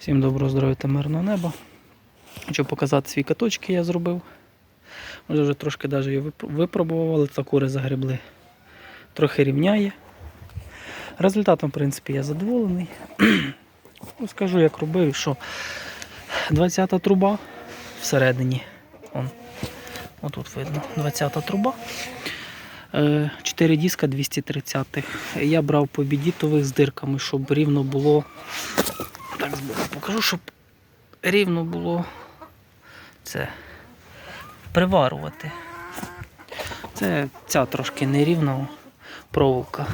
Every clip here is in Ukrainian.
Всім доброго здоров'я та мирного неба. Хочу показати свій каточки я зробив. Може вже трошки навіть його вип- випробували, та кури загребли. Трохи рівняє. Результатом, в принципі, я задоволений. Ну, Скажу, як робив, що 20-та труба всередині. Вон, отут видно, 20-та труба. 4 диска 230 Я брав по бідітових з дирками, щоб рівно було. Так збоку покажу, щоб рівно було це приварувати. Це ця трошки нерівна проволока.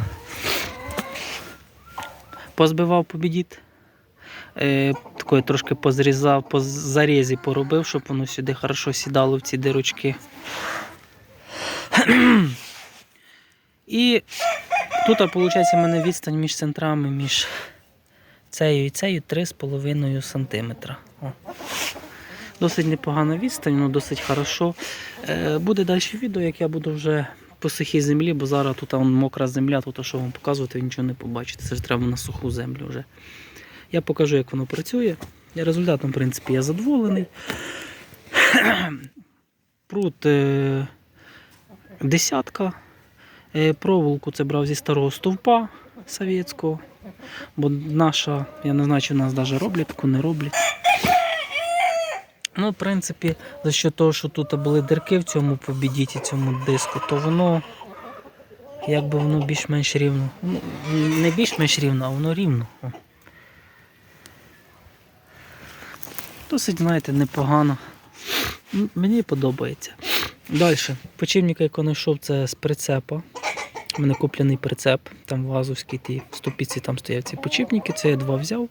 Позбивав побідіт. Е, такої трошки позрізав, по зарізі поробив, щоб воно сюди хорошо сідало в ці дирочки. І тут, виходить, у мене відстань між центрами, між цією і цією 3,5 см. Досить непогана відстань, ну досить хорошо. Е, буде далі відео, як я буду вже по сухій землі, бо зараз тут вон, мокра земля, тут що вам показувати, ви нічого не побачите. Це ж треба на суху землю вже. Я покажу, як воно працює. Результатом, в принципі, я задоволений. Прут е, десятка. Е, Проволоку це брав зі старого стовпа совєтського. Бо наша, я не знаю, чи в нас навіть роблять, таку не роблять. Ну, в принципі, за що того, що тут були дирки в цьому побідіті, цьому диску, то воно якби воно більш-менш рівно. Ну, не більш-менш рівно, а воно рівно. Досить, знаєте, непогано. Мені подобається. Далі. Почівника, який знайшов, це з прицепа. У мене куплений прицеп, там вазовський ті ступіці, там стоять ці почіпники, це я два взяв.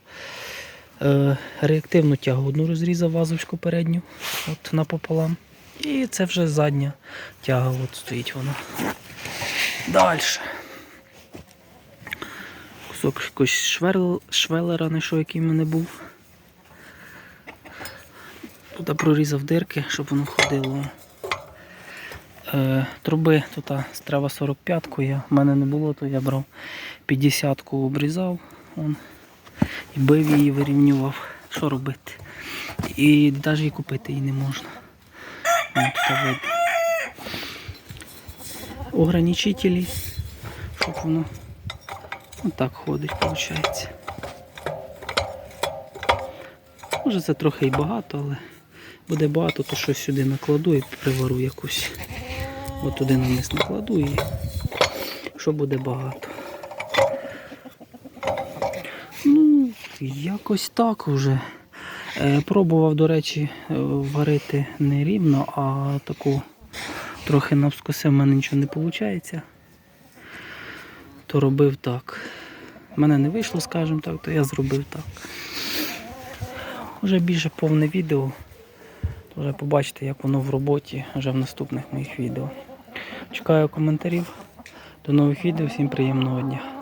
Е, реактивну тягу одну розрізав вазовську передню от напополам. І це вже задня тяга, от стоїть вона. Далі. Кусок якогось шверл, швелера знайшов, який в мене був. Туди прорізав дирки, щоб воно входило. Е, труби тут треба 45-ку, я, в мене не було, то я брав 50-ку обрізав он, і бив її, вирівнював. Що робити? І навіть і купити її не можна. Ограничителі, щоб воно отак ходить, виходить. Може це трохи і багато, але буде багато, то щось сюди накладу і привару якусь. От туди намис накладу і що буде багато. Ну, якось так уже. Е, пробував, до речі, е, варити не рівно, а таку трохи навскоси в мене нічого не виходить. То робив так. У мене не вийшло, скажімо так, то я зробив так. Вже більше повне відео. Вже побачите, як воно в роботі вже в наступних моїх відео. Чекаю коментарів. До нових відео, всім приємного дня.